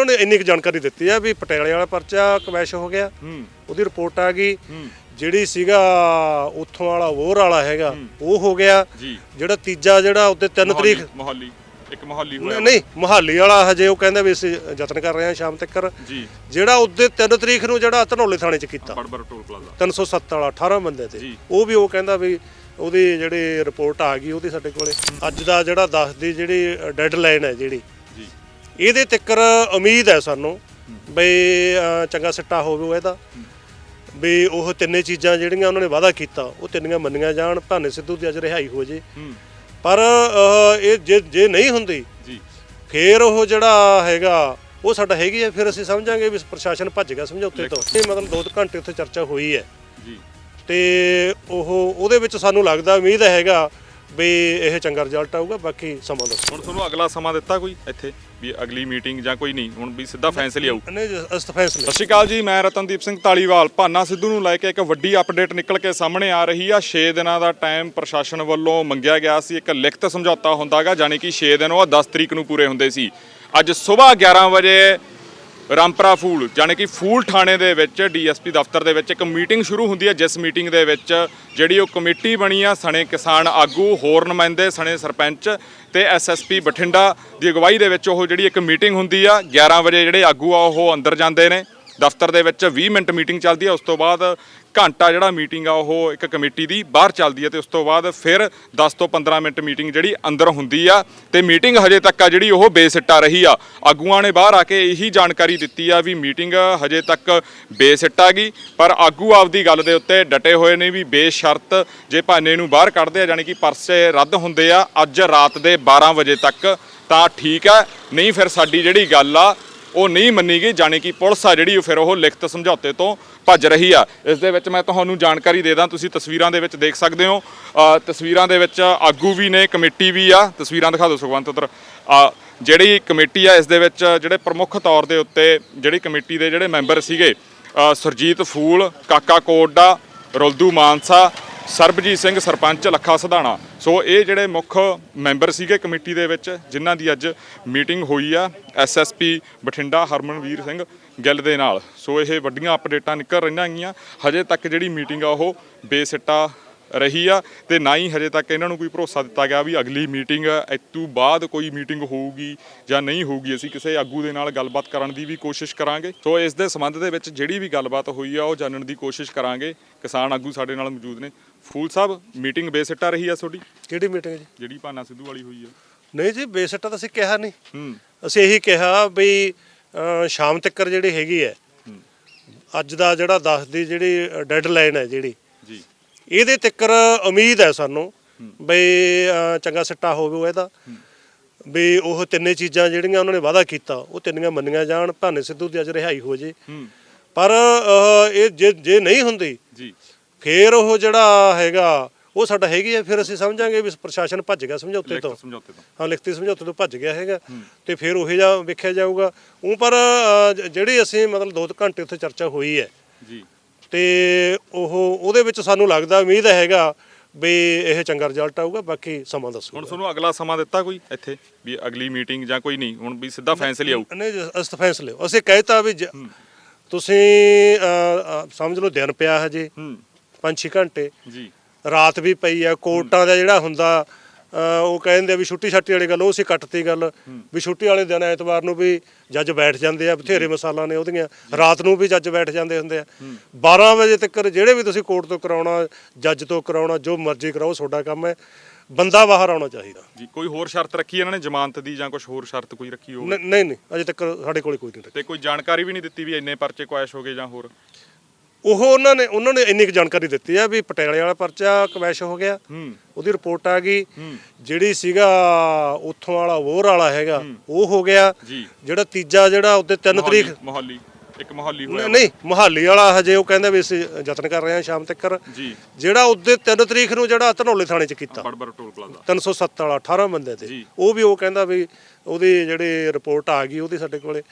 ਉਹਨਾਂ ਨੇ ਇੰਨੀ ਕੁ ਜਾਣਕਾਰੀ ਦਿੱਤੀ ਆ ਵੀ ਪਟਿਆਲੇ ਵਾਲਾ ਪਰਚਾ ਕਵੈਸ਼ ਹੋ ਗਿਆ। ਹੂੰ। ਉਹਦੀ ਰਿਪੋਰਟ ਆ ਗਈ। ਹੂੰ। ਜਿਹੜੀ ਸੀਗਾ ਉੱਥੋਂ ਵਾਲਾ ਵੋਰ ਵਾਲਾ ਹੈਗਾ ਉਹ ਹੋ ਗਿਆ। ਜੀ। ਜਿਹੜਾ ਤੀਜਾ ਜਿਹੜਾ ਉੱਤੇ 3 ਤਰੀਕ ਮੋਹਾਲੀ। ਇੱਕ ਮੋਹਾਲੀ ਹੋਇਆ। ਨਹੀਂ ਮਹਾਲੀ ਵਾਲਾ ਹਜੇ ਉਹ ਕਹਿੰਦਾ ਵੀ ਅਸੀਂ ਯਤਨ ਕਰ ਰਹੇ ਹਾਂ ਸ਼ਾਮ ਤੱਕ ਜੀ। ਜਿਹੜਾ ਉਹਦੇ 3 ਤਰੀਕ ਨੂੰ ਜਿਹੜਾ ਧਨੌਲੇ ਥਾਣੇ 'ਚ ਕੀਤਾ। ਬੜਬੜ ਟੋਲ ਪਲਾਜ਼ਾ। 307 ਵਾਲਾ 18 ਬੰਦੇ ਤੇ। ਉਹ ਵੀ ਉਹ ਕਹਿੰਦਾ ਵੀ ਉਹਦੀ ਜਿਹੜੀ ਰਿਪੋਰਟ ਆ ਗਈ ਉਹਦੀ ਸਾਡੇ ਕੋਲੇ। ਅੱਜ ਦਾ ਜਿਹੜਾ 10 ਦੀ ਜਿਹੜੀ ਡੈਡਲਾਈਨ ਹੈ ਜਿਹੜੀ ਇਹਦੇ ਤੱਕਰ ਉਮੀਦ ਹੈ ਸਾਨੂੰ ਬਈ ਚੰਗਾ ਸਿੱਟਾ ਹੋਵੇ ਇਹਦਾ। ਵੀ ਉਹ ਤਿੰਨੇ ਚੀਜ਼ਾਂ ਜਿਹੜੀਆਂ ਉਹਨਾਂ ਨੇ ਵਾਅਦਾ ਕੀਤਾ ਉਹ ਤਿੰਨੀਆਂ ਮੰਨੀਆਂ ਜਾਣ ਭਾਨੇ ਸਿੱਧੂ ਦੀ ਅੱਜ ਰਿਹਾਈ ਹੋ ਜੇ। ਪਰ ਇਹ ਜੇ ਜੇ ਨਹੀਂ ਹੁੰਦੀ ਜੀ। ਫੇਰ ਉਹ ਜਿਹੜਾ ਹੈਗਾ ਉਹ ਸਾਡਾ ਹੈਗੀ ਹੈ ਫਿਰ ਅਸੀਂ ਸਮਝਾਂਗੇ ਵੀ ਪ੍ਰਸ਼ਾਸਨ ਭੱਜ ਗਿਆ ਸਮਝੌਤੇ ਤੋਂ। ਇਹ ਮਤਲਬ 2 ਘੰਟੇ ਉੱਥੇ ਚਰਚਾ ਹੋਈ ਹੈ। ਜੀ। ਤੇ ਉਹ ਉਹਦੇ ਵਿੱਚ ਸਾਨੂੰ ਲੱਗਦਾ ਉਮੀਦ ਹੈਗਾ ਵੀ ਇਹ ਚੰਗਾ ਰਿਜ਼ਲਟ ਆਊਗਾ ਬਾਕੀ ਸਮਾਂ ਦੱਸੋ। ਹੁਣ ਤੁਹਾਨੂੰ ਅਗਲਾ ਸਮਾਂ ਦਿੱਤਾ ਕੋਈ ਇੱਥੇ ਵੀ ਅਗਲੀ ਮੀਟਿੰਗ ਜਾਂ ਕੋਈ ਨਹੀਂ ਹੁਣ ਵੀ ਸਿੱਧਾ ਫੈਸਲੇ ਆਊ। ਨਹੀਂ ਅਸਤ ਫੈਸਲੇ ਸਤਿ ਸ਼੍ਰੀ ਅਕਾਲ ਜੀ ਮੈਂ ਰਤਨਦੀਪ ਸਿੰਘ ਢਾਲੀਵਾਲ ਭਾਨਾ ਸਿੱਧੂ ਨੂੰ ਲੈ ਕੇ ਇੱਕ ਵੱਡੀ ਅਪਡੇਟ ਨਿਕਲ ਕੇ ਸਾਹਮਣੇ ਆ ਰਹੀ ਆ। 6 ਦਿਨਾਂ ਦਾ ਟਾਈਮ ਪ੍ਰਸ਼ਾਸਨ ਵੱਲੋਂ ਮੰਗਿਆ ਗਿਆ ਸੀ ਇੱਕ ਲਿਖਤ ਸਮਝੌਤਾ ਹੁੰਦਾਗਾ ਯਾਨੀ ਕਿ 6 ਦਿਨ ਉਹ 10 ਤਰੀਕ ਨੂੰ ਪੂਰੇ ਹੁੰਦੇ ਸੀ। ਅੱਜ ਸਵੇਰ 11 ਵਜੇ ਰਾਮਪਰਾ ਫੂਲ ਯਾਨੀ ਕਿ ਫੂਲ ਥਾਣੇ ਦੇ ਵਿੱਚ, ਡੀਐਸਪੀ ਦਫ਼ਤਰ ਦੇ ਵਿੱਚ ਇੱਕ ਮੀਟਿੰਗ ਸ਼ੁਰੂ ਹੁੰਦੀ ਹੈ, ਜਿਸ ਮੀਟਿੰਗ ਦੇ ਵਿੱਚ ਜਿਹੜੀ ਉਹ ਕਮੇਟੀ ਬਣੀ ਆ, ਸਣੇ ਕਿਸਾਨ ਆਗੂ ਹੋਰ ਨੁਮਾਇੰਦੇ ਸਣੇ ਸਰਪੰਚ ਤੇ ਐਸਐਸਪੀ ਬਠਿੰਡਾ ਦੀ ਅਗਵਾਈ ਦੇ ਵਿੱਚ ਉਹ ਜਿਹੜੀ ਇੱਕ ਮੀਟਿੰਗ ਹੁੰਦੀ ਆ 11 ਵਜੇ ਜਿਹੜੇ ਆਗੂ ਆ, ਉਹ ਅੰਦਰ ਜਾਂਦੇ ਨੇ। ਦਫ਼ਤਰ ਦੇ ਵਿੱਚ 20 ਮਿੰਟ ਮੀਟਿੰਗ ਚੱਲਦੀ ਹੈ, ਉਸ ਤੋਂ ਬਾਅਦ ਘੰਟਾ ਜਿਹੜਾ ਮੀਟਿੰਗ ਆ, ਉਹ ਇੱਕ ਕਮੇਟੀ ਦੀ ਬਾਹਰ ਚੱਲਦੀ ਹੈ ਤੇ ਉਸ ਤੋਂ ਬਾਅਦ ਫਿਰ 10 ਤੋਂ 15 ਮਿੰਟ ਮੀਟਿੰਗ ਜਿਹੜੀ ਅੰਦਰ ਹੁੰਦੀ ਆ ਤੇ ਮੀਟਿੰਗ ਹਜੇ ਤੱਕ ਆ ਜਿਹੜੀ ਉਹ ਬੇਸਿੱਟਾ ਰਹੀ ਆ। ਆਗੂਆਂ ਨੇ ਬਾਹਰ ਆ ਕੇ ਇਹੀ ਜਾਣਕਾਰੀ ਦਿੱਤੀ ਆ ਵੀ ਮੀਟਿੰਗ ਹਜੇ ਤੱਕ ਬੇਸਿੱਟਾ ਗਈ, ਪਰ ਆਗੂ ਆਪਦੀ ਗੱਲ ਦੇ ਉੱਤੇ ਡਟੇ ਹੋਏ ਨੇ ਵੀ ਬੇਸ਼ਰਤ ਜੇ ਭਾਨੇ ਨੂੰ ਬਾਹਰ ਕੱਢਦੇ ਆ, ਯਾਨੀ ਕਿ ਪਰਚੇ ਰੱਦ ਹੁੰਦੇ ਆ ਅੱਜ ਰਾਤ ਦੇ 12 ਵਜੇ ਤੱਕ, ਤਾਂ ਠੀਕ ਆ, ਨਹੀਂ ਫਿਰ ਸਾਡੀ ਜਿਹੜੀ ਗੱਲ ਆ ਉਹ ਨਹੀਂ ਮੰਨੀ ਗਈ ਜਾਣੀ ਕਿ ਪੁਲਿਸ ਆ ਜਿਹੜੀ ਉਹ ਫਿਰ ਉਹ ਲਿਖਤ ਸਮਝੌਤੇ ਤੋਂ ਭੱਜ ਰਹੀ ਆ। ਇਸ ਦੇ ਵਿੱਚ ਮੈਂ ਤੁਹਾਨੂੰ ਜਾਣਕਾਰੀ ਦੇ ਦਾਂ ਤੁਸੀਂ ਤਸਵੀਰਾਂ ਦੇ ਵਿੱਚ ਦੇਖ ਸਕਦੇ ਹੋ। ਤਸਵੀਰਾਂ ਦੇ ਵਿੱਚ ਆਗੂ ਵੀ ਨੇ ਕਮੇਟੀ ਵੀ ਆ। ਤਸਵੀਰਾਂ ਦਿਖਾ ਦਿਓ ਸੁਖਵੰਤ ਉਧਰ। ਜਿਹੜੀ ਕਮੇਟੀ ਆ ਇਸ ਦੇ ਵਿੱਚ ਜਿਹੜੇ ਪ੍ਰਮੁੱਖ ਤੌਰ ਦੇ ਉੱਤੇ ਜਿਹੜੀ ਕਮੇਟੀ ਦੇ ਜਿਹੜੇ ਮੈਂਬਰ ਸੀਗੇ ਅ, ਸੁਰਜੀਤ ਫੂਲ ਕਾਕਾ ਕੋਟਡਾ ਰੁਲਦੂ ਮਾਨਸਾ ਸਰਬਜੀਤ ਸਿੰਘ ਸਰਪੰਚ ਲੱਖਾ ਸਧਾਣਾ। ਸੋ ਇਹ ਜਿਹੜੇ ਮੁੱਖ ਮੈਂਬਰ ਸੀਗੇ ਕਮੇਟੀ ਦੇ ਵਿੱਚ, ਜਿਨ੍ਹਾਂ ਦੀ ਅੱਜ ਮੀਟਿੰਗ ਹੋਈ ਆ ਐਸਐਸਪੀ ਬਠਿੰਡਾ ਹਰਮਨਵੀਰ ਸਿੰਘ ਗਿੱਲ ਦੇ ਨਾਲ। ਸੋ ਇਹ ਵੱਡੀਆਂ ਅਪਡੇਟਾਂ ਨਿਕਲ ਰਹੀਆਂ ਹੈਗੀਆਂ ਹਜੇ ਤੱਕ ਜਿਹੜੀ ਮੀਟਿੰਗ ਆ, ਉਹ ਬੇਸਿੱਟਾ ਰਹੀ ਆ ਤੇ ਨਾ ਹੀ ਹਜੇ ਤੱਕ ਇਹਨਾਂ ਨੂੰ ਕੋਈ ਭਰੋਸਾ ਦਿੱਤਾ ਗਿਆ ਵੀ ਅਗਲੀ ਮੀਟਿੰਗ ਇਤੋਂ ਬਾਅਦ ਕੋਈ ਮੀਟਿੰਗ ਹੋਊਗੀ ਜਾਂ ਨਹੀਂ ਹੋਊਗੀ। ਅਸੀਂ ਕਿਸੇ ਆਗੂ ਦੇ ਨਾਲ ਗੱਲਬਾਤ ਕਰਨ ਦੀ ਵੀ ਕੋਸ਼ਿਸ਼ ਕਰਾਂਗੇ। ਸੋ ਇਸ ਦੇ ਸੰਬੰਧ ਦੇ ਵਿੱਚ ਜਿਹੜੀ ਵੀ ਗੱਲਬਾਤ ਹੋਈ ਆ, ਉਹ ਜਾਣਨ ਦੀ ਕੋਸ਼ਿਸ਼ ਕਰਾਂਗੇ। ਕਿਸਾਨ ਆਗੂ ਸਾਡੇ ਨਾਲ ਮੌਜੂਦ ਨੇ। ਫੂਲ ਸਾਹਿਬ ਮੀਟਿੰਗ ਬੇਸਿੱਟਾ ਰਹੀ ਆ ਤੁਹਾਡੀ? ਕਿਹੜੀ ਮੀਟਿੰਗ ਜੀ? ਜਿਹੜੀ ਭਾਨਾ ਸਿੱਧੂ ਵਾਲੀ ਹੋਈ ਆ। ਨਹੀਂ ਜੀ ਬੇਸਟਾ ਤਾਂ ਅਸੀਂ ਕਿਹਾ ਨਹੀਂ। ਹੂੰ। ਅਸੀਂ ਇਹੀ ਕਿਹਾ ਵੀ ਸ਼ਾਮ ਤੱਕ ਜਿਹੜੀ ਹੈਗੀ ਹੈ ਅੱਜ ਦਾ ਜਿਹੜਾ 10 ਦੀ ਜਿਹੜੀ ਡੈਡਲਾਈਨ ਹੈ ਜਿਹੜੀ ਜੀ। ਇਹਦੇ ਤੱਕਰ ਉਮੀਦ ਹੈ ਸਾਨੂੰ ਬਈ ਚੰਗਾ ਸਿੱਟਾ ਹੋਵੇ ਇਹਦਾ। ਵੀ ਉਹ ਤਿੰਨੇ ਚੀਜ਼ਾਂ ਜਿਹੜੀਆਂ ਉਹਨਾਂ ਨੇ ਵਾਅਦਾ ਕੀਤਾ ਉਹ ਤਿੰਨੀਆਂ ਮੰਨੀਆਂ ਜਾਣ ਭਾਨੇ ਸਿੱਧੂ ਦੀ ਅੱਜ ਰਿਹਾਈ ਹੋ ਜੇ। ਪਰ ਇਹ ਜੇ ਜੇ ਨਹੀਂ ਹੁੰਦੀ ਜੀ। ਫੇਰ ਉਹ ਜਿਹੜਾ ਹੈਗਾ ਉਹ ਸਾਡਾ ਹੈਗੀ ਹੈ ਫਿਰ ਅਸੀਂ ਸਮਝਾਂਗੇ ਵੀ ਪ੍ਰਸ਼ਾਸਨ ਭੱਜ ਗਿਆ ਸਮਝੌਤੇ ਤੋਂ। ਲਿਖਤ ਸਮਝੌਤੇ ਤੋਂ। ਹਾਂ ਲਿਖਤੀ ਸਮਝੌਤੇ ਤੋਂ ਭੱਜ ਗਿਆ ਹੈਗਾ ਤੇ ਫਿਰ ਉਹੇ ਜਿਹਾ ਵੇਖਿਆ ਜਾਊਗਾ। ਉਹ ਪਰ ਜ- ਜਿਹੜੀ ਅਸੀਂ ਮਤਲਬ 2 ਘੰਟੇ ਉੱਥੇ ਚਰਚਾ ਹੋਈ ਹੈ ਜੀ। ਤੇ ਉਹ ਉਹਦੇ ਵਿੱਚ ਸਾਨੂੰ ਲੱਗਦਾ ਉਮੀਦ ਹੈਗਾ ਵੀ ਇਹ ਚੰਗਾ ਰਿਜ਼ਲਟ ਆਊਗਾ ਬਾਕੀ ਸਮਾਂ ਦੱਸੋ ਹੁਣ ਤੁਹਾਨੂੰ ਅਗਲਾ ਸਮਾਂ ਦਿੱਤਾ ਕੋਈ ਇੱਥੇ ਵੀ ਅਗਲੀ ਮੀਟਿੰਗ ਜਾਂ ਕੋਈ ਨਹੀਂ ਹੁਣ ਵੀ ਸਿੱਧਾ ਫੈਸਲੇ ਆਊ। ਨਹੀਂ ਜੀ, ਅਸੀਂ ਫੈਸਲੇ। ਅਸੀਂ ਕਹਿਤਾ ਵੀ ਜ- ਤੁਸੀਂ ਸਮਝ ਲਓ ਦਿਨ ਪਿਆ ਹਜੇ। ਹੂੰ। 5-6 ਘੰਟੇ। ਜੀ। ਰਾਤ ਵੀ ਪਈ ਆ ਕੋਰਟਾਂ ਦਾ ਜਿਹੜਾ ਹੁੰਦਾ ਉਹ ਕਹਿੰਦੇ ਵੀ ਛੁੱਟੀ ਛਾਟੀ ਵਾਲੀ ਗੱਲ ਉਹ ਸੀ ਕੱਟਤੀ ਗੱਲ। ਵੀ ਛੁੱਟੀ ਵਾਲੇ ਦਿਨ ਐਤਵਾਰ ਨੂੰ ਵੀ ਜੱਜ ਬੈਠ ਜਾਂਦੇ ਆ ਬਥੇਰੇ ਮਸਾਲਾ ਨੇ ਉਹਦੀਆਂ। ਰਾਤ ਨੂੰ ਵੀ ਜੱਜ ਬੈਠ ਜਾਂਦੇ ਹੁੰਦੇ ਆ। 12 ਵਜੇ ਤੱਕ ਜਿਹੜੇ ਵੀ ਤੁਸੀਂ ਕੋਰਟ ਤੋਂ ਕਰਾਉਣਾ ਜੱਜ ਤੋਂ ਕਰਾਉਣਾ ਜੋ ਮਰਜ਼ੀ ਕਰਾਓ ਤੁਹਾਡਾ ਕੰਮ ਹੈ। ਬੰਦਾ ਬਾਹਰ ਆਉਣਾ ਚਾਹੀਦਾ। ਜੀ ਕੋਈ ਹੋਰ ਸ਼ਰਤ ਰੱਖੀ ਇਹਨਾਂ ਨੇ ਜ਼ਮਾਨਤ ਦੀ ਜਾਂ ਕੁਝ ਹੋਰ ਸ਼ਰਤ ਕੋਈ ਰੱਖੀ ਹੋਵੇ? ਨਹੀਂ ਨਹੀਂ ਅਜੇ ਤੱਕ ਸਾਡੇ ਕੋਲ ਕੋਈ ਨਹੀਂ ਤੇ ਕੋਈ ਜਾਣਕਾਰੀ ਵੀ ਨਹੀਂ ਦਿੱਤੀ ਵੀ ਇੰਨੇ ਪਰਚੇ ਕੁਐਸ਼ ਹੋ ਗਏ ਜਾਂ ਹੋਰ? ਉਹ ਉਹਨਾਂ ਨੇ ਉਹਨਾਂ ਨੇ ਇੰਨੀ ਕੁ ਜਾਣਕਾਰੀ ਦਿੱਤੀ ਆ ਵੀ ਪਟਿਆਲੇ ਵਾਲਾ ਪਰਚਾ ਕਵੈਸ਼ ਹੋ ਗਿਆ। ਉਹਦੀ ਰਿਪੋਰਟ ਆ ਗਈ। ਜਿਹੜੀ ਸੀਗਾ ਉੱਥੋਂ ਵਾਲਾ ਵੋਰ ਵਾਲਾ ਹੈਗਾ ਉਹ ਹੋ ਗਿਆ। ਜਿਹੜਾ ਤੀਜਾ ਜਿਹੜਾ ਉੱਤੇ 3 ਤਰੀਕ ਮੋਹਾਲੀ। ਇੱਕ ਮੋਹਾਲੀ ਹੋਇਆ ਨਹੀਂ ਮਹਾਲੀ ਵਾਲਾ ਹਜੇ ਉਹ ਕਹਿੰਦਾ ਵੀ ਅਸੀਂ ਯਤਨ ਕਰ ਰਹੇ ਹਾਂ ਸ਼ਾਮ ਤੱਕ ਜੀ। ਜਿਹੜਾ ਉਹਦੇ 3 ਤਰੀਕ ਨੂੰ ਜਿਹੜਾ ਧਨੌਲੇ ਥਾਣੇ 'ਚ ਕੀਤਾ। ਬੜਬੜ ਟੋਲ ਪਲਾਜ਼ਾ। 307 ਵਾਲਾ 18 ਬੰਦੇ ਤੇ। ਉਹ ਵੀ ਉਹ ਕਹਿੰਦਾ ਵੀ ਉਹਦੀ ਜਿਹੜੀ ਰਿਪੋਰਟ ਆ ਗਈ ਉਹਦੀ ਸਾਡੇ ਕੋਲੇ।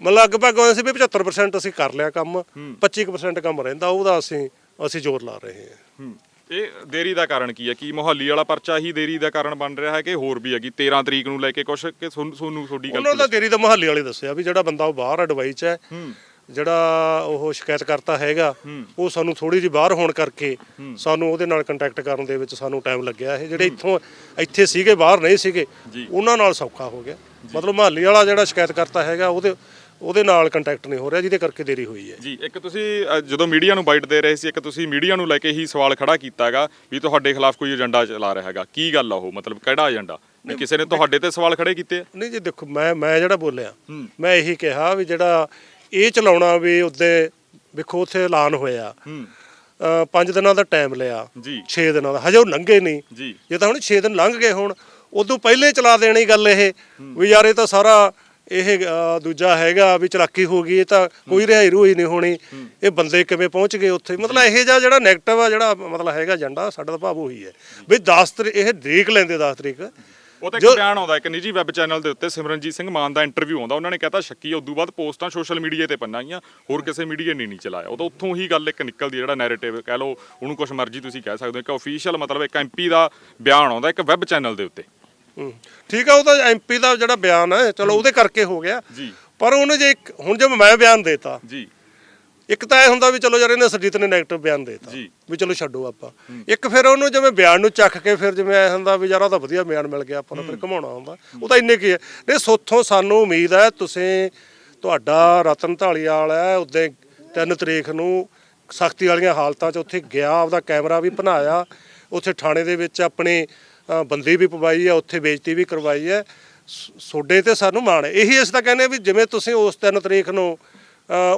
ਮਤਲਬ ਲਗਭਗ ਅਸੀਂ ਵੀ 75% ਅਸੀਂ ਕਰ ਲਿਆ ਕੰਮ 25% ਕੰਮ ਰਹਿੰਦਾ ਉਹਦਾ ਅਸੀਂ ਅਸੀਂ ਜ਼ੋਰ ਲਾ ਰਹੇ ਹਾਂ। ਇਹ ਦੇਰੀ ਦਾ ਕਾਰਨ ਕੀ ਹੈ? ਕੀ ਮੋਹਾਲੀ ਵਾਲਾ ਪਰਚਾ ਹੀ ਦੇਰੀ ਦਾ ਕਾਰਨ ਬਣ ਰਿਹਾ ਹੈ ਕਿ ਹੋਰ ਵੀ ਹੈਗੀ? 13 ਤਰੀਕ ਨੂੰ ਲੈ ਕੇ ਕੁਝ ਕਿ ਤੁਹਾਨੂੰ ਤੁਹਾਡੀ ਉਹਨਾਂ ਦਾ ਗੱਲ ਦੇਰੀ ਦਾ ਮੁਹੱਲੇ ਵਾਲੇ ਦੱਸਿਆ ਵੀ ਜਿਹੜਾ ਬੰਦਾ ਉਹ ਬਾਹਰ ਅਡਵਾਈ ਚ ਹੈ। ਜਿਹੜਾ ਉਹ ਸ਼ਿਕਾਇਤ ਕਰਤਾ ਹੈਗਾ ਉਹ ਸਾਨੂੰ ਥੋੜੀ ਜਿਹੀ ਬਾਹਰ ਹੋਣ ਕਰਕੇ ਸਾਨੂੰ ਉਹਦੇ ਨਾਲ ਕੰਟੈਕਟ ਕਰਨ ਦੇ ਵਿੱਚ ਸਾਨੂੰ ਟਾਈਮ ਲੱਗਿਆ। ਇਹ ਜਿਹੜੇ ਇੱਥੋਂ ਇੱਥੇ ਸੀਗੇ ਬਾਹਰ ਨਹੀਂ ਸੀਗੇ। ਉਹਨਾਂ ਨਾਲ ਸੌਖਾ ਹੋ ਗਿਆ। ਮਤਲਬ ਮੁਹੱਲੇ ਵਾਲਾ ਜਿਹੜਾ ਸ਼ਿਕਾਇਤ ਕਰਤਾ ਹੈਗਾ ਉਹਦੇ ਉਹਦੇ ਨਾਲ ਕੰਟੈਕਟ ਨਹੀਂ ਹੋ ਰਿਹਾ ਜਿਹਦੇ ਕਰਕੇ ਦੇਰੀ ਹੋਈ ਹੈ। ਜੀ ਇੱਕ ਤੁਸੀਂ ਅ, ਜਦੋਂ ਮੀਡੀਆ ਨੂੰ ਬਾਈਟ ਦੇ ਰਹੇ ਸੀ ਇੱਕ ਤੁਸੀਂ ਮੀਡੀਆ ਨੂੰ ਲੈ ਕੇ ਹੀ ਸਵਾਲ ਖੜਾ ਕੀਤਾ ਹੈਗਾ ਵੀ ਤੁਹਾਡੇ ਖਿਲਾਫ ਕੋਈ ਏਜੰਡਾ ਚਲਾ ਰਿਹਾ ਹੈਗਾ। ਕੀ ਗੱਲ ਆ ਉਹ? ਮਤਲਬ ਕਿਹੜਾ ਏਜੰਡਾ? ਵੀ ਕਿਸੇ ਨੇ ਤੁਹਾਡੇ ਤੇ ਸਵਾਲ ਖੜੇ ਕੀਤੇ ਆ? ਨਹੀਂ ਜੀ ਦੇਖੋ ਮੈਂ ਮੈਂ ਜਿਹੜਾ ਬੋਲਿਆ। ਮੈਂ ਇਹੀ ਕਿਹਾ ਵੀ ਜਿਹੜਾ ਇਹ ਚਲਾਉਣਾ ਵੀ ਉੱਤੇ ਵੇਖੋ ਉੱਥੇ ਐਲਾਨ ਹੋਇਆ। ਹੂੰ। ਅ, ਪੰਜ ਦਿਨਾਂ ਦਾ ਟਾਈਮ ਲਿਆ ਜੀ। 6 ਦਿਨਾਂ ਦਾ। ਹਜੇ ਉਹ ਲੰਘੇ ਨਹੀਂ। ਜੀ। ਜੇ ਤਾਂ ਹੁਣ 6 ਦਿਨ ਲੰਘ ਗਏ ਹੁਣ ਉਦੋਂ ਪਹਿਲੇ ਚਲਾ ਦੇਣੀ ਗੱਲ ਇਹ ਵੀ ਯਾਰ ਇਹ ਤਾਂ ਸਾਰਾ ਇਹ ਦੂਜਾ ਹੈਗਾ ਵੀ ਚਲਾਕੀ ਹੋ ਗਈ ਇਹ ਤਾਂ ਕੋਈ ਰਿਹਾਈ ਰੂਹੀ ਨਹੀਂ ਹੋਣੀ। ਇਹ ਬੰਦੇ ਕਿਵੇਂ ਪਹੁੰਚ ਗਏ ਉੱਥੇ? ਮਤਲਬ ਇਹ ਜਿਹਾ ਜਿਹੜਾ 네ਗੇਟਿਵ ਆ ਜਿਹੜਾ ਮਤਲਬ ਹੈਗਾ ਏਜੰਡਾ ਸਾਡਾ ਤਾਂ ਭਾਵ ਉਹੀ ਹੈ। ਵੀ 10 ਤਰੀਕ ਇਹ ਦੇਖ ਲੈਂਦੇ 10 ਤਰੀਕ। ਉਹ ਤਾਂ ਇੱਕ ਬਿਆਨ ਆਉਂਦਾ ਇੱਕ ਨਿੱਜੀ ਵੈਬ ਚੈਨਲ ਦੇ ਉੱਤੇ ਸਿਮਰਨਜੀਤ ਸਿੰਘ ਮਾਨ ਦਾ ਇੰਟਰਵਿਊ ਆਉਂਦਾ। ਉਹਨਾਂ ਨੇ ਕਹਤਾ ਸ਼ੱਕੀ ਉਦੋਂ ਬਾਅਦ ਪੋਸਟਾਂ ਸੋਸ਼ਲ ਮੀਡੀਆ ਤੇ ਪੰਨਾਂ ਗਈਆਂ ਹੋਰ ਕਿਸੇ ਮੀਡੀਆ ਨੇ ਨਹੀਂ ਚਲਾਇਆ। ਉਹ ਤਾਂ ਉੱਥੋਂ ਹੀ ਗੱਲ ਇੱਕ ਨਿਕਲਦੀ ਜਿਹੜਾ ਨੈਰੇਟਿਵ ਕਹਿ ਲਓ ਉਹਨੂੰ ਕੁਝ ਮਰਜ਼ੀ ਤੁਸੀਂ ਕਹਿ ਸਕਦੇ ਹੋ। ਇੱਕ ਅਫੀਸ਼ੀਅਲ ਮਤਲਬ ਇੱਕ ਐਮਪੀ ਦਾ ਬਿਆਨ ਆਉਂਦਾ ਇੱਕ ਵੈਬ ਚੈਨਲ ਦੇ ਉੱਤੇ। ਠੀਕ ਆ ਉਹ ਤਾਂ ਐਮਪੀ ਦਾ ਜਿਹੜਾ ਬਿਆਨ ਹੈ ਚਲੋ ਉਹਦੇ ਕਰਕੇ ਹੋ ਗਿਆ। ਜੀ। ਪਰ ਉਹਨੇ ਜੇ ਇੱਕ ਹੁਣ ਜੇ ਮੈਂ ਬਿਆਨ ਦੇਤਾ ਜੀ। ਇੱਕ ਤਾਂ ਇਹ ਹੁੰਦਾ ਵੀ ਚਲੋ ਯਾਰ ਇਹਨੇ ਸਰਜੀਤ ਨੇ ਨੈਗੇਟਿਵ ਬਿਆਨ ਦੇਤਾ। ਵੀ ਚਲੋ ਛੱਡੋ ਆਪਾਂ। ਇੱਕ ਫਿਰ ਉਹਨੂੰ ਜਿਵੇਂ ਬਿਆਨ ਨੂੰ ਚੱਕ ਕੇ ਫਿਰ ਜਿਵੇਂ ਐ ਹੁੰਦਾ ਵੀ ਯਾਰ ਉਹ ਤਾਂ ਵਧੀਆ ਬਿਆਨ ਮਿਲ ਗਿਆ ਆਪਾਂ ਨੂੰ ਫਿਰ ਘਮਾਉਣਾ ਹੁੰਦਾ। ਉਹ ਤਾਂ ਇੰਨੇ ਕੀ ਹੈ ਨਹੀਂ ਸੋਥੋਂ ਸਾਨੂੰ ਉਮੀਦ ਹੈ ਤੁਸੀਂ ਤੁਹਾਡਾ ਰਤਨ ਢਾਲੀਵਾਲ ਹੈ ਉਦੋਂ 3 ਤਰੀਕ ਨੂੰ ਸਖਤੀ ਵਾਲੀਆਂ ਹਾਲਤਾਂ 'ਚ ਉੱਥੇ ਗਿਆ ਆਪਦਾ ਕੈਮਰਾ ਵੀ ਬਣਾਇਆ ਉੱਥੇ ਥਾਣੇ ਦੇ ਵਿੱਚ ਆਪਣੇ ਬੰਦੀ ਵੀ ਪਵਾਈ ਹੈ ਉੱਥੇ ਬੇਇੱਜ਼ਤੀ ਵੀ ਕਰਵਾਈ ਹੈ। ਸੋਡੇ ਤੇ ਸਾਨੂੰ ਮਾਣ ਹੈ। ਇਹੀ ਅਸੀਂ ਤਾਂ ਕਹਿੰਦੇ ਵੀ ਜਿਵੇਂ ਤੁਸੀਂ ਉਸ 3 ਤਰੀਕ ਨੂੰ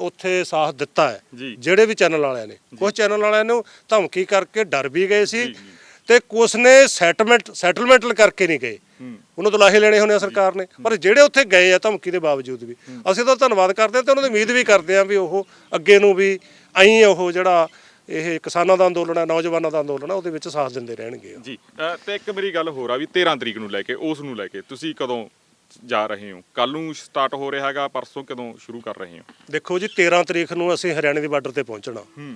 ਉੱਥੇ ਸਾਥ ਦਿੱਤਾ ਹੈ। ਜਿਹੜੇ ਵੀ ਚੈਨਲ ਵਾਲਿਆਂ ਨੇ। ਕੁਝ ਚੈਨਲ ਵਾਲਿਆਂ ਨੂੰ ਧਮਕੀ ਕਰਕੇ ਡਰ ਵੀ ਗਏ ਸੀ। ਤੇ ਕੁਛ ਨੇ ਸੈਟਲਮੈਂਟ ਸੈਟਲਮੈਂਟ ਕਰਕੇ ਨਹੀਂ ਗਏ। ਉਹਨਾਂ ਤੋਂ ਲਾਹੇ ਲੈਣੇ ਹੋਣੇ ਆ ਸਰਕਾਰ ਨੇ। ਪਰ ਜਿਹੜੇ ਉੱਥੇ ਗਏ ਆ ਧਮਕੀ ਦੇ ਬਾਵਜੂਦ ਵੀ ਅਸੀਂ ਤਾਂ ਧੰਨਵਾਦ ਕਰਦੇ ਹਾਂ ਤੇ ਉਹਨਾਂ ਦੀ ਉਮੀਦ ਵੀ ਕਰਦੇ ਹਾਂ ਵੀ ਉਹ ਅੱਗੇ ਨੂੰ ਵੀ ਐਂ ਉਹ ਜਿਹੜਾ ਇਹ ਕਿਸਾਨਾਂ ਦਾ ਅੰਦੋਲਨ ਹੈ ਨੌਜਵਾਨਾਂ ਦਾ ਅੰਦੋਲਨ ਹੈ ਉਹਦੇ ਵਿੱਚ ਸਾਥ ਦਿੰਦੇ ਰਹਿਣਗੇ ਜੀ ਅ, ਤੇ ਇੱਕ ਮੇਰੀ ਗੱਲ ਹੋਰ ਆ ਵੀ 13 ਤਰੀਕ ਨੂੰ ਲੈ ਕੇ ਉਸ ਨੂੰ ਲੈ ਕੇ ਤੁਸੀਂ ਕਦੋਂ ਜਾ ਰਹੇ ਹੋ? ਕੱਲ ਨੂੰ ਸਟਾਰਟ ਹੋ ਰਿਹਾ ਹੈਗਾ ਪਰਸੋਂ ਕਦੋਂ ਸ਼ੁਰੂ ਕਰ ਰਹੇ ਹੋ? ਦੇਖੋ ਜੀ 13 ਤਰੀਕ ਨੂੰ ਅਸੀਂ ਹਰਿਆਣੇ ਦੀ ਬਾਰਡਰ ਤੇ ਪਹੁੰਚਣਾ। ਹੂੰ।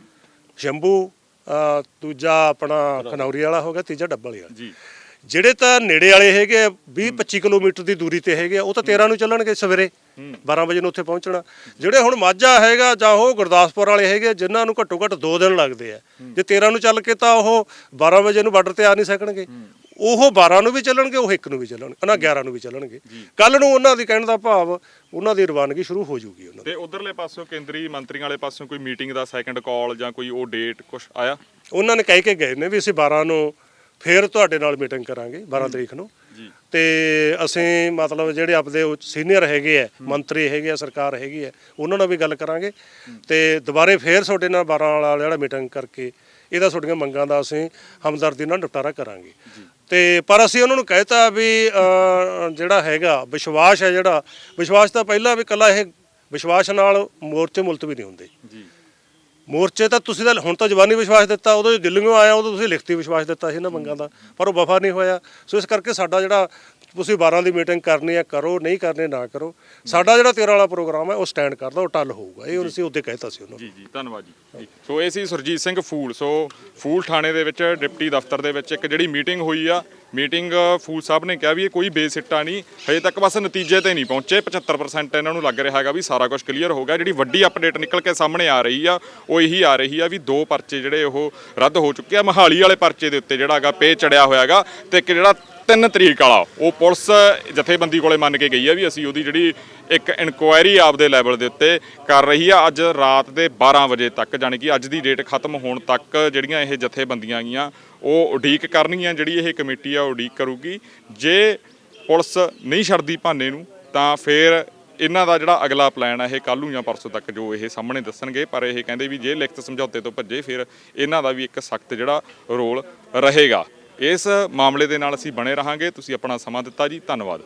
ਸ਼ੰਭੂ ਅ, ਦੂਜਾ ਆਪਣਾ ਖਨੌਰੀ ਵਾਲਾ ਹੋ ਗਿਆ ਤੀਜਾ ਡੱਬਲ ਵਾਲਾ। ਜੀ। ਜਿਹੜੇ ਤਾਂ ਨੇੜੇ ਵਾਲੇ ਹੈਗੇ 20 25 ਕਿਲੋਮੀਟਰ ਦੀ ਦੂਰੀ ਤੇ ਹੈਗੇ ਆ, ਉਹ ਤਾਂ 13 ਨੂੰ ਚੱਲਣਗੇ ਸਵੇਰੇ 12 ਵਜੇ ਨੂੰ ਉੱਥੇ ਪਹੁੰਚਣਾ। ਜਿਹੜੇ ਹੁਣ ਮਾਝਾ ਹੈਗਾ ਜਾਂ ਉਹ ਗੁਰਦਾਸਪੁਰ ਵਾਲੇ ਹੈਗੇ ਜਿਨ੍ਹਾਂ ਨੂੰ ਘੱਟੋ ਘੱਟ 2 ਦਿਨ ਲੱਗਦੇ ਆ। ਜੇ 13 ਨੂੰ ਚੱਲ ਕੇ ਤਾਂ ਉਹ 12 ਵਜੇ ਨੂੰ ਬਾਰਡਰ ਤੇ ਆ ਨਹੀਂ ਸਕਣਗੇ। ਉਹ 12 ਨੂੰ ਵੀ ਚੱਲਣਗੇ ਉਹ 1 ਨੂੰ ਵੀ ਚੱਲਣਗੇ ਨਾ 11 ਨੂੰ ਵੀ ਚੱਲਣਗੇ। ਕੱਲ ਨੂੰ ਉਹਨਾਂ ਦੀ ਕਹਿਣ ਦਾ ਭਾਵ ਉਹਨਾਂ ਦੀ ਰਵਾਨਗੀ ਸ਼ੁਰੂ ਹੋ ਜੂਗੀ ਉਹਨਾਂ ਦੀ। ਤੇ ਉਧਰਲੇ ਪਾਸੋਂ ਕੇਂਦਰੀ ਮੰਤਰੀਆਂ ਵਾਲੇ ਪਾਸੋਂ ਕੋਈ ਮੀਟਿੰਗ ਦਾ ਸੈਕੰਡ ਕਾਲ ਜਾਂ ਕੋਈ ਉਹ ਡੇਟ ਕੁਝ ਆਇਆ? ਉਹਨਾਂ ਨੇ ਕਹਿ ਕੇ ਗਏ ਨੇ ਵੀ ਅਸੀਂ 12 ਨੂੰ ਫੇਰ ਤੁਹਾਡੇ ਨਾਲ ਮੀਟਿੰਗ ਕਰਾਂਗੇ 12 ਤਰੀਕ ਨੂੰ। ਤੇ ਅਸੀਂ ਮਤਲਬ ਜਿਹੜੇ ਆਪਦੇ ਸੀਨੀਅਰ ਹੈਗੇ ਆ ਮੰਤਰੀ ਹੈਗੇ ਆ ਸਰਕਾਰ ਹੈਗੀ ਆ ਉਹਨਾਂ ਨਾਲ ਵੀ ਗੱਲ ਕਰਾਂਗੇ। ਤੇ ਦੁਬਾਰੇ ਫੇਰ ਤੁਹਾਡੇ ਨਾਲ 12 ਵਾਲਾ ਜਿਹੜਾ ਮੀਟਿੰਗ ਕਰਕੇ ਇਹਦਾ ਤੁਹਾਡੀਆਂ ਮੰਗਾਂ ਦਾ ਅਸੀਂ ਹਮਦਰਦੀ ਨਾਲ ਨਿਪਟਾਰਾ ਕਰਾਂਗੇ। ਤੇ ਪਰ ਅਸੀਂ ਉਹਨਾਂ ਨੂੰ ਕਹਿਤਾ ਵੀ ਜਿਹੜਾ ਹੈਗਾ ਵਿਸ਼ਵਾਸ ਹੈ ਜਿਹੜਾ ਵਿਸ਼ਵਾਸ ਤਾਂ ਪਹਿਲਾਂ ਵੀ ਕੱਲਾ ਇਹ ਵਿਸ਼ਵਾਸ ਨਾਲ ਮੋਰਚੇ ਮੁਲਤਵੀ ਨਹੀਂ ਹੁੰਦੇ। ਜੀ। ਮੋਰਚੇ ਤਾਂ ਤੁਸੀਂ ਤਾਂ ਹੁਣ ਤਾਂ ਜਵਾਨੀ ਵਿਸ਼ਵਾਸ ਦਿੱਤਾ, ਉਦੋਂ ਦਿੱਲੀੋਂ ਆਇਆ, ਉਦੋਂ ਤੁਸੀਂ ਲਿਖਤੀ ਵਿਸ਼ਵਾਸ ਦਿੱਤਾ ਸੀ ਇਹਨਾਂ ਮੰਗਾਂ ਦਾ, ਪਰ ਉਹ ਵਫਾ ਨਹੀਂ ਹੋਇਆ। ਸੋ ਇਸ ਕਰਕੇ ਸਾਡਾ ਜਿਹੜਾ ਤੁਸੀਂ 12 ਦੀ ਮੀਟਿੰਗ ਕਰਨੀ ਹੈ ਕਰੋ ਨਹੀਂ ਕਰਨੀ ਨਾ ਕਰੋ। ਸਾਡਾ ਜਿਹੜਾ 13 ਵਾਲਾ ਪ੍ਰੋਗਰਾਮ ਹੈ ਉਹ ਸਟੈਂਡ ਕਰਦਾ ਉਹ ਟੱਲ ਹੋਊਗਾ। ਇਹ ਅਸੀਂ ਉੱਤੇ ਕਹਿਤਾ ਸੀ ਉਹਨੂੰ। ਜੀ ਜੀ ਧੰਨਵਾਦ ਜੀ। ਜੀ। ਸੋ ਇਹ ਸੀ ਸੁਰਜੀਤ ਸਿੰਘ ਫੂਲ। ਸੋ ਫੂਲ ਥਾਣੇ ਦੇ ਵਿੱਚ ਡਿਪਟੀ ਦਫ਼ਤਰ ਦੇ ਵਿੱਚ ਇੱਕ ਜਿਹੜੀ ਮੀਟਿੰਗ ਹੋਈ ਆ ਮੀਟਿੰਗ ਫੂਲ ਸਾਹਿਬ ਨੇ ਕਿਹਾ ਵੀ ਇਹ ਕੋਈ ਬੇਸਿੱਟਾ ਨਹੀਂ ਹਜੇ ਤੱਕ ਬਸ ਨਤੀਜੇ ਤੇ ਨਹੀਂ ਪਹੁੰਚੇ। 75% ਇਹਨਾਂ ਨੂੰ ਲੱਗ ਰਿਹਾ ਹੈਗਾ ਵੀ ਸਾਰਾ ਕੁਝ ਕਲੀਅਰ ਹੋ ਗਿਆ। ਜਿਹੜੀ ਵੱਡੀ ਅਪਡੇਟ ਨਿਕਲ ਕੇ ਸਾਹਮਣੇ ਆ ਰਹੀ ਆ ਉਹ ਇਹੀ ਆ ਰਹੀ ਆ ਵੀ ਦੋ ਪਰਚੇ ਜਿਹੜੇ ਉਹ ਰੱਦ ਹੋ ਚੁੱਕੇ ਆ। ਮਹਾਲੀ ਵਾਲੇ ਪਰਚੇ ਦੇ ਉੱਤੇ ਜਿਹੜਾ ਹੈਗਾ ਪੇ ਚੜਿਆ ਹੋਇਆ ਹੈਗਾ ਤੇ ਇੱਕ ਜਿਹੜਾ 3 ਤਰੀਕ ਵਾਲਾ। ਉਹ ਪੁਲਿਸ ਜਥੇਬੰਦੀ ਕੋਲੇ ਮੰਨ ਕੇ ਗਈ ਆ ਵੀ ਅਸੀਂ ਉਹਦੀ ਜਿਹੜੀ ਇੱਕ ਇਨਕੁਆਇਰੀ ਆਪਦੇ ਲੈਵਲ ਦੇ ਉੱਤੇ ਕਰ ਰਹੀ ਆ। ਅੱਜ ਰਾਤ ਦੇ 12 ਵਜੇ ਤੱਕ, ਜਾਣੀ ਕਿ ਅੱਜ ਦੀ ਡੇਟ ਖਤਮ ਹੋਣ ਤੱਕ ਜਿਹੜੀਆਂ ਇਹ ਜਥੇਬੰਦੀਆਂ ਗਈਆਂ ਉਹ ਉਡੀਕ ਕਰਨਗੀਆਂ, ਜਿਹੜੀ ਇਹ ਕਮੇਟੀ ਆ ਉਹ ਉਡੀਕ ਕਰੂਗੀ। ਜੇ ਪੁਲਿਸ ਨਹੀਂ ਛੱਡਦੀ ਭਾਨੇ ਨੂੰ, ਤਾਂ ਫਿਰ ਇਹਨਾਂ ਦਾ ਜਿਹੜਾ ਅਗਲਾ ਪਲਾਨ ਹੈ ਇਹ ਕੱਲ੍ਹ ਨੂੰ ਜਾਂ ਪਰਸੋਂ ਤੱਕ ਜੋ ਇਹ ਸਾਹਮਣੇ ਦੱਸਣਗੇ। ਪਰ ਇਹ ਕਹਿੰਦੇ ਵੀ ਜੇ ਲਿਖਤ ਸਮਝੌਤੇ ਤੋਂ ਭੱਜੇ, ਫਿਰ ਇਹਨਾਂ ਦਾ ਵੀ ਇੱਕ ਸਖਤ ਜਿਹੜਾ ਰੋਲ ਰਹੇਗਾ। ਇਸ ਮਾਮਲੇ ਦੇ ਨਾਲ ਅਸੀਂ ਬਣੇ ਰਹਾਂਗੇ। ਤੁਸੀਂ ਆਪਣਾ ਸਮਾਂ ਦਿੱਤਾ ਜੀ। ਧੰਨਵਾਦ।